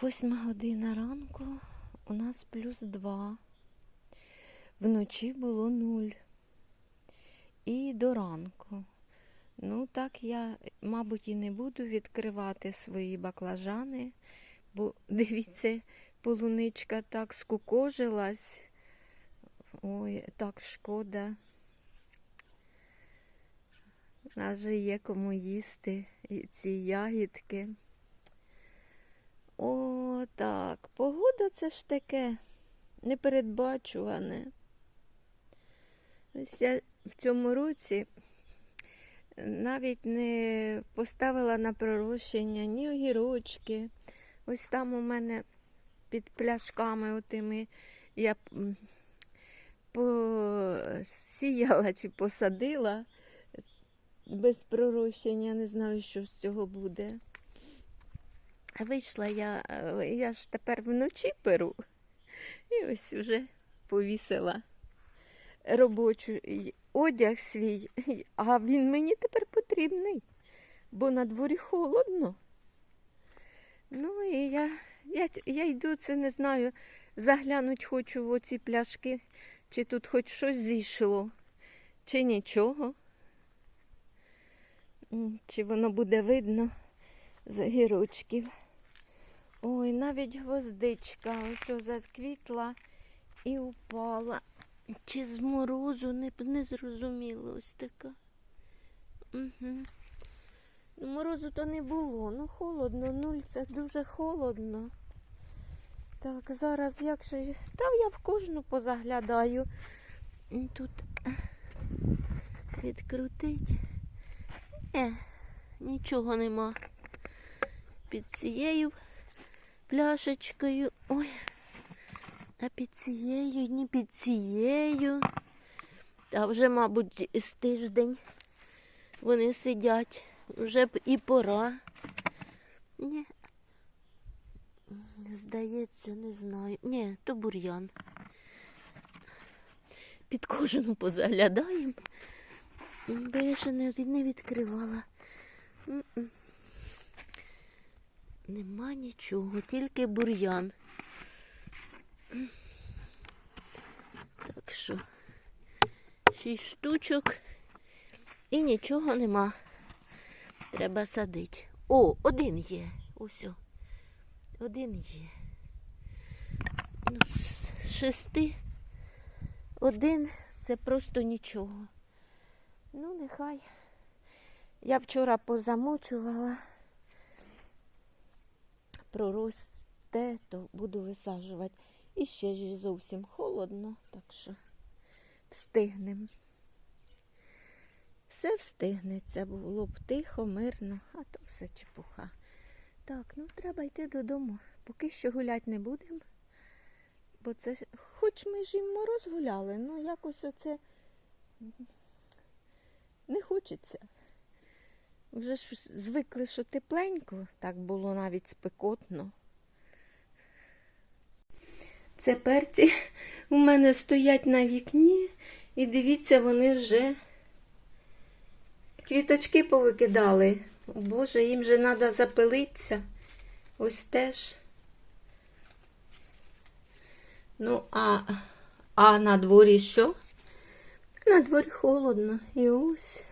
Восьма година ранку у нас плюс два. Вночі було нуль. І до ранку. Ну, так я, мабуть, і не буду відкривати свої баклажани, бо дивіться, полуничка так скукожилась. Ой, так шкода. У Нас же є кому їсти ці ягідки. О, так, погода це ж таке непередбачуване. Ось я в цьому році навіть не поставила на пророщення ні огірочки. Ось там у мене під пляшками отими я посіяла чи посадила без пророщення, не знаю, що з цього буде. Вийшла я, е, я ж тепер вночі перу. І ось вже повісила робочу одяг свій, а він мені тепер потрібний, бо на дворі холодно. Ну і я, я, я йду, це не знаю, заглянуть хочу в оці пляшки, чи тут хоч щось зійшло, чи нічого. Чи воно буде видно з огірочків. Ой, навіть гвоздичка ось заквітла і упала. Чи з морозу не, не зрозуміло ось така. Угу. Морозу то не було, ну холодно, нуль це дуже холодно. Так, зараз як же. Та я в кожну позаглядаю. Тут відкрутить. Е, нічого нема. Під цією пляшечкою. Ой. А під цією, ні під цією. Та вже, мабуть, з тиждень вони сидять. Вже б і пора. Ні. Здається, не знаю. Ні, то бур'ян. Під кожну позаглядаємо. Бо я ще не, відкривала. Нема нічого, тільки бур'ян. Так що шість штучок і нічого нема. Треба садити. О, один є. Ось. Один є. Ну, з шести. Один це просто нічого. Ну, нехай. Я вчора позамочувала. Проросте, то буду висаджувати. І ще ж зовсім холодно, так що встигнемо. Все встигнеться, було б тихо, мирно, а то все чепуха. Так, ну треба йти додому. Поки що гуляти не будемо. Бо це, хоч ми ж і мороз гуляли, ну якось оце не хочеться. Вже ж звикли, що тепленько, так було навіть спекотно. Це перці у мене стоять на вікні, і дивіться, вони вже квіточки повикидали. Боже, їм же треба запилитися. Ось теж. Ну, а, а на дворі що? На дворі холодно. І ось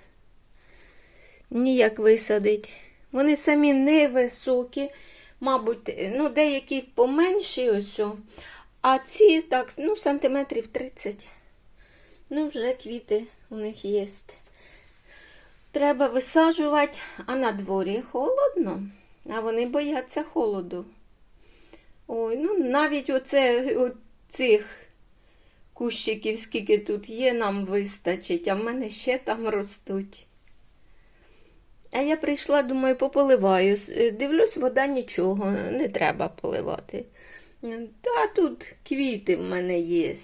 ніяк висадить. Вони самі невисокі, мабуть, ну, деякі поменші ось. А ці так, ну, сантиметрів 30. Ну, вже квіти у них є. Треба висаджувати, а на дворі холодно, а вони бояться холоду. Ой, ну навіть оце от цих кущиків, скільки тут є, нам вистачить, а в мене ще там ростуть. А я прийшла, думаю, пополиваю. Е, Дивлюсь, вода нічого, не треба поливати. Та тут квіти в мене є.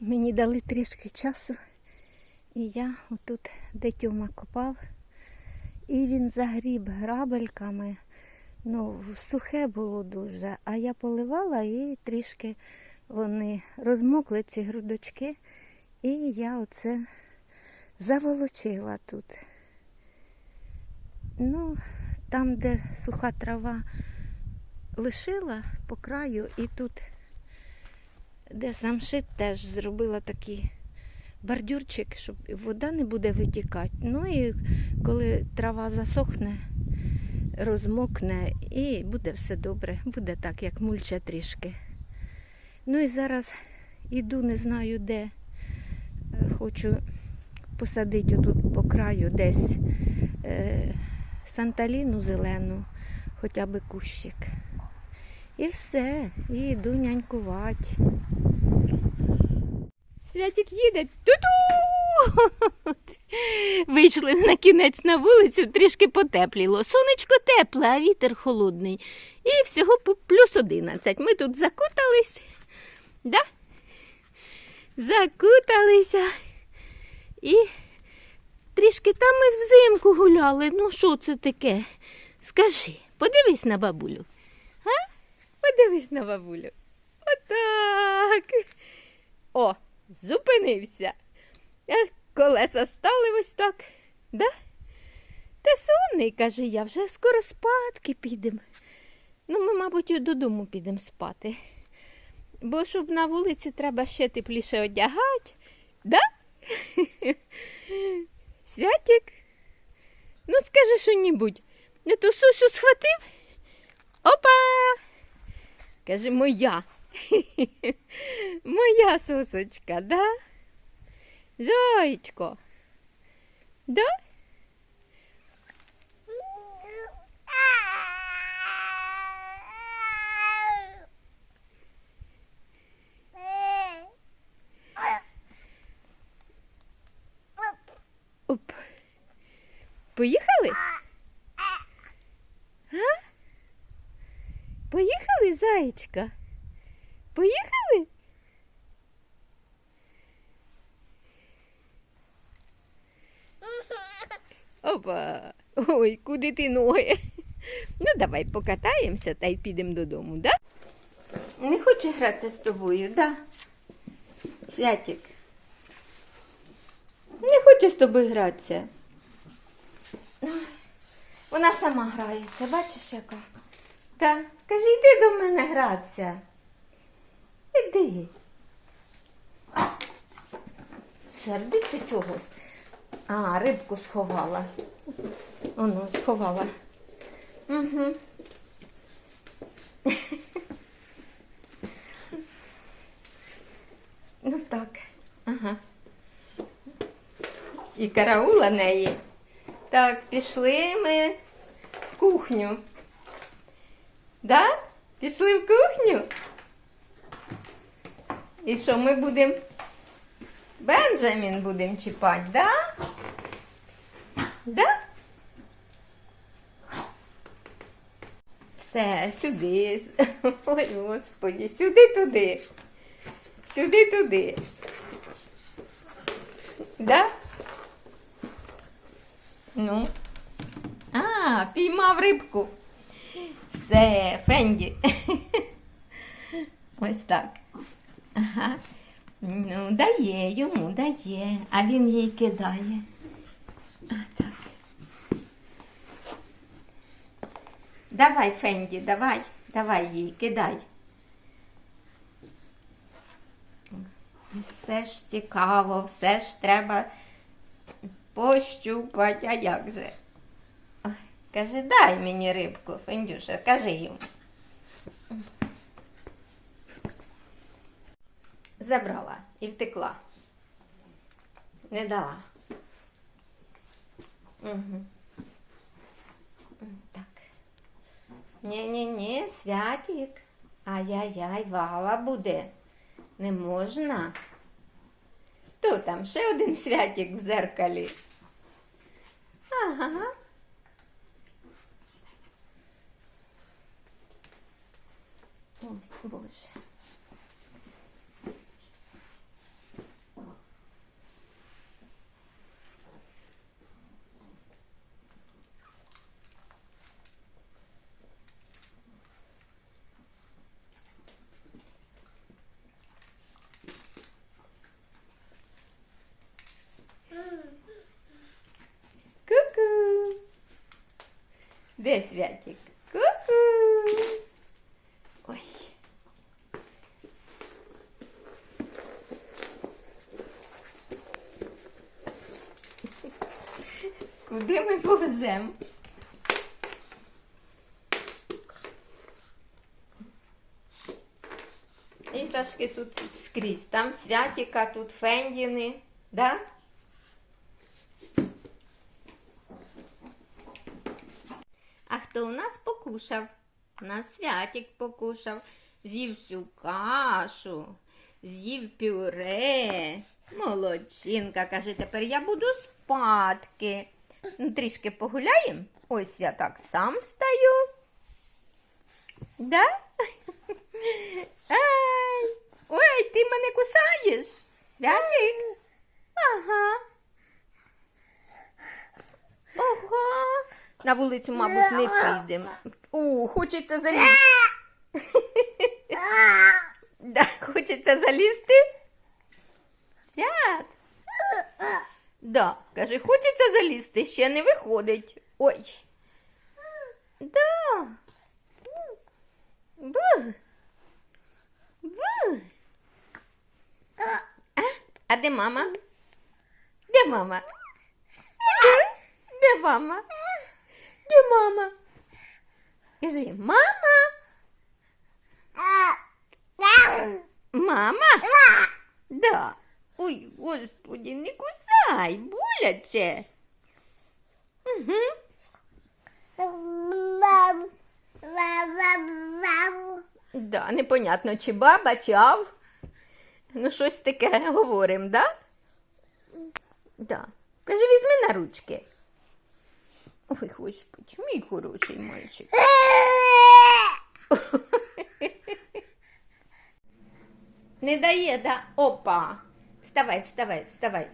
Мені дали трішки часу, і я отут, де копав, і він загріб грабельками. Ну, сухе було дуже, а я поливала і трішки вони розмокли ці грудочки, і я оце заволочила тут. Ну, там, де суха трава лишила по краю, і тут, де самшит, теж зробила такий бордюрчик, щоб вода не буде витікати. Ну і коли трава засохне, розмокне і буде все добре. Буде так, як мульча трішки. Ну і зараз іду, не знаю де. Е, Хочу посадити отут по краю десь е, санталіну зелену, хоча б кущик. І все, і йду нянькувати. Святик їде. Ту-ту! Вийшли на кінець на вулицю, трішки потепліло. Сонечко тепле, а вітер холодний. І всього плюс одинадцять. Ми тут закутались. Да? Закуталися. І трішки там ми взимку гуляли. Ну, що це таке? Скажи, подивись на бабулю. А? Подивись на бабулю. Отак. О, зупинився. Колеса стали ось так. Да? Та сонний, каже я, вже скоро спадки підемо. Ну, ми, мабуть, додому підемо спати. Бо щоб на вулиці треба ще тепліше одягати. Да? Святик? Ну, скажи що-нібудь. Не ту сусю схватив? Опа! Каже, моя. Моя сусочка, да? Зайчко. Да? Поїхали? А? Поїхали, зайчка? Поїхали? Опа. Ой, куди ти ноги? Ну, давай покатаємося та й підемо додому, да? Не хоче гратися з тобою, да? Святик. Не хоче з тобою гратися. Вона сама грається, бачиш яка? Та, каже, йди до мене гратися. Іди. Сердиться чогось. А, рибку сховала. Оно, сховала. Угу. Ну так. Ага. І караула неї. Так, пішли ми кухню. Да? Пішли в кухню? І що ми будемо? Бенджамін будемо чіпати, да? Да? Все, сюди. Ой, господі, сюди туди. Сюди туди. Да? Ну. Піймав рибку. Все, Фенді. Ось так. Ага. Ну, дає йому, дає, а він їй кидає. А, так. Давай, Фенді, давай, давай їй, кидай. Все ж цікаво, все ж треба пощупати, а як же? Ой, Каже, дай мені рибку, Фендюша, кажи йому. Забрала і втекла. Не дала. Угу. Так. Ні-ні-ні, святік. Ай-яй-яй, вала буде. Не можна. Хто там? Ще один святік в зеркалі. Ага. Ось, Боже. Ку-ку. Де святик? Куди ми повеземо? Іграшки тут скрізь. Там святіка, тут фендіни, да? А хто у нас покушав? У нас святик покушав, з'їв всю кашу, з'їв пюре. Молодчинка, каже, тепер я буду спадки. Ну, трішки погуляємо. Ось я так сам встаю. Да? Ай, ой, ти мене кусаєш? Святик? Ага. Ого. На вулицю, мабуть, не підемо. О, хочеться залізти. Да, хочеться залізти. Свят. Да, каже, хочеться залізти, ще не виходить. Ой. Да. Буh. Буh. А, а де мама? Де мама? Де? Де мама? Де мама? Кажи, мама? Мама? Да. Ой, господи, не кусай, боляче. Угу. Да, непонятно, чи баба, чи ав. Ну, щось таке говоримо, да? Да. Кажи, візьми на ручки. Ой, господи, мій хороший мальчик. Не дає, да? Опа. Вставай, вставай, вставай.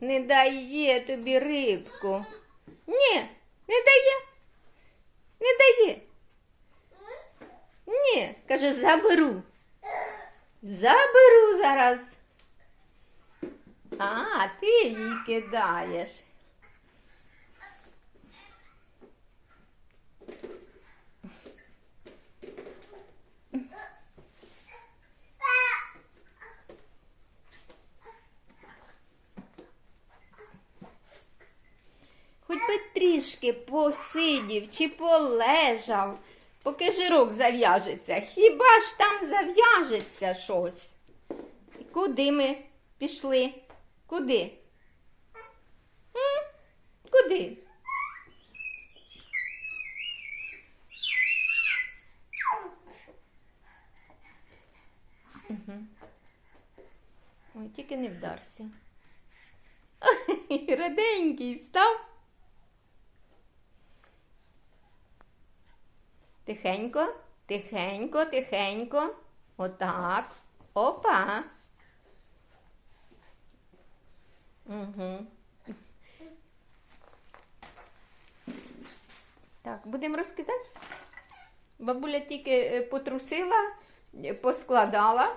Не дає тобі рибку. Ні, не дає. Не дає. Ні, каже, заберу. Заберу зараз. А, ти її кидаєш. Хоч би трішки посидів чи полежав, поки жирок зав'яжеться. Хіба ж там зав'яжеться щось? Куди ми пішли? Куди? Куди? Мгм. Ой, тільки не вдарся. Раденький встав. Тихенько, тихенько, тихенько. Отак. Опа. Угу. Так, будемо розкидати. Бабуля тільки е, потрусила, е, поскладала.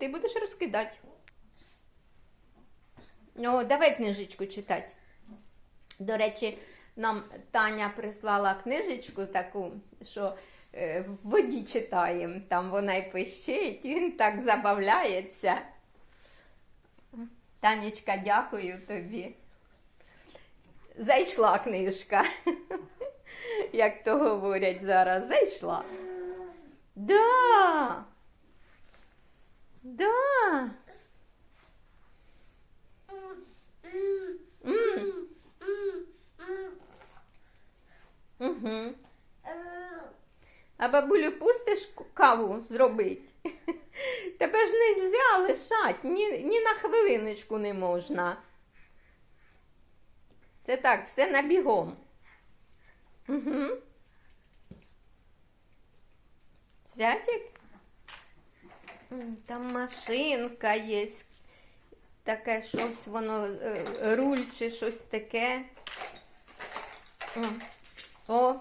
Ти будеш розкидати. О, давай книжечку читати. До речі, нам Таня прислала книжечку таку, що е, в воді читаємо. Там вона й пищить, він так забавляється. Танечка, дякую тобі. Зайшла книжка. Як то говорять зараз, зайшла. Да. Да. М. Угу. А бабулю пустиш каву зробить? Тебе ж не можна лишать, ні, ні на хвилиночку не можна. Це так, все набігом. Угу. Святик? Там машинка є. Таке щось воно, е, руль чи щось таке. О,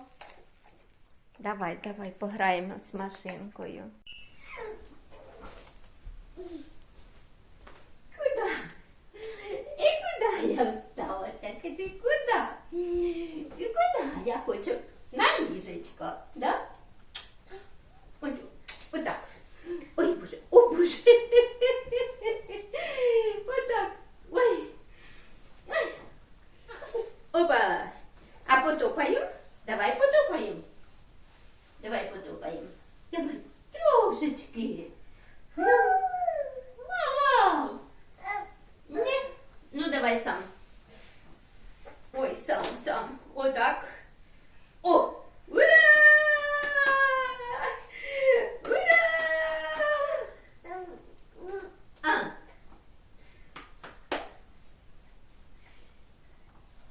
давай, давай пограємо з машинкою. Куда? І куди я всталася? Кажи, куди? І куди Ромочок, на ліжечко, да? Ой, отак. Ой, боже, о, боже. Отак. Ой. Ой. Опа. А потопаємо? Давай потопаємо. Давай потопаємо. Давай. Трошечки. Мама. Ні. Ну, давай сам. Ой, сам, сам. Отак. О! Ура! Ура! А.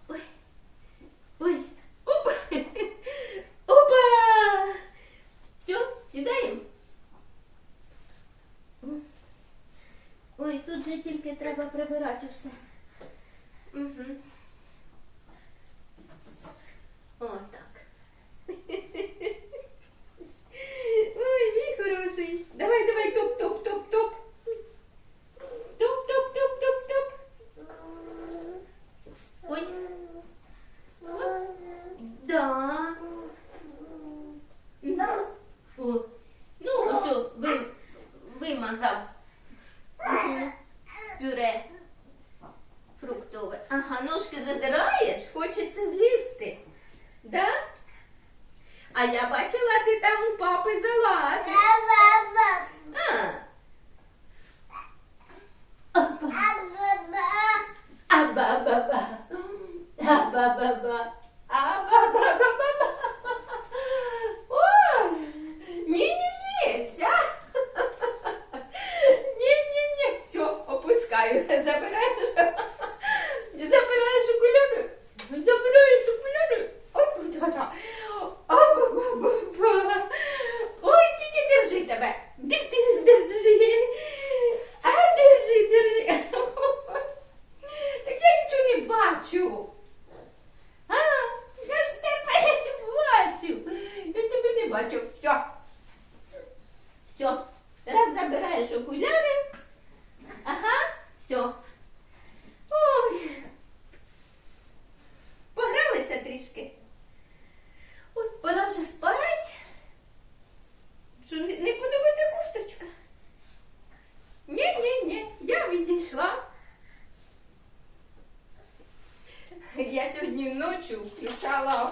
Ой. Ой. Опа. Опа. Все, сідаємо. Ой, тут же тільки треба прибирати усе. Угу. Отак. Ой, мій хороший. Давай, давай, топ, топ, топ, топ. Топ, топ, топ, топ, топ. Ой. Да. О. Ну, ось, ви, вимазав. Мгм. Пюре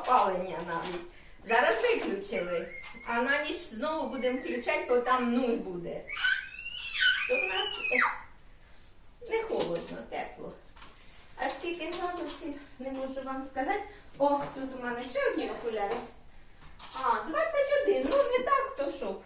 опалення навіть. Зараз виключили, а на ніч знову будемо включати, бо там нуль буде. То в нас е, не холодно, тепло. А скільки градусів, не можу вам сказати. О, тут у мене ще одні окуляри. А, 21. Ну не так, то що?